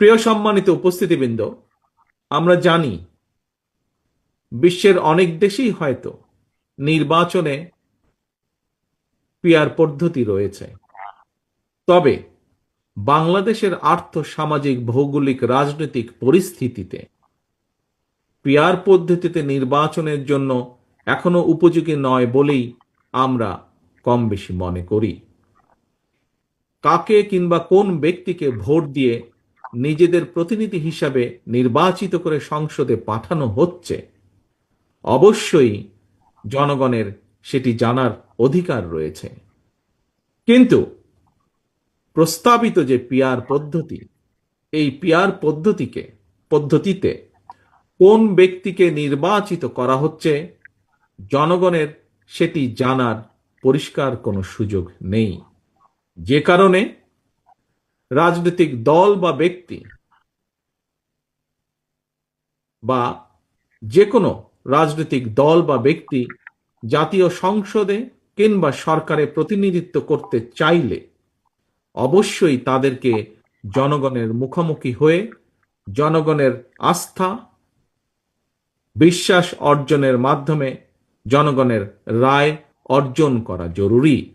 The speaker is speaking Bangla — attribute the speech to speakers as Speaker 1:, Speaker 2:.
Speaker 1: প্রিয় সম্মানিত উপস্থিতিবৃন্দ, আমরা জানি বিশ্বের অনেক দেশেই হয়তো নির্বাচনে পিয়ার পদ্ধতি রয়েছে। তবে বাংলাদেশের আর্থ সামাজিক ভৌগোলিক, রাজনৈতিক পরিস্থিতিতে পিয়ার পদ্ধতিতে নির্বাচনের জন্য এখনও উপযোগী নয় বলেই আমরা কম বেশি মনে করি। কাকে কিংবা কোন ব্যক্তিকে ভোট দিয়ে নিজেদের প্রতিনিধি হিসাবে নির্বাচিত করে সংসদে পাঠানো হচ্ছে। অবশ্যই জনগণের সেটি জানার অধিকার রয়েছে। কিন্তু প্রস্তাবিত যে পিয়ার পদ্ধতি, এই পিয়ার পদ্ধতিকে, পদ্ধতিতে কোন ব্যক্তিকে নির্বাচিত করা হচ্ছে, জনগণের সেটি জানার পরিষ্কার কোনো সুযোগ নেই। যে কারণে রাজনৈতিক দল বা ব্যক্তি বা যে কোনো রাজনৈতিক দল বা ব্যক্তি জাতীয় সংসদে কিংবা সরকারে প্রতিনিধিত্ব করতে চাইলে অবশ্যই তাদেরকে জনগণের মুখোমুখি হয়ে জনগণের আস্থা, বিশ্বাস অর্জনের মাধ্যমে জনগণের রায় অর্জন করা জরুরি।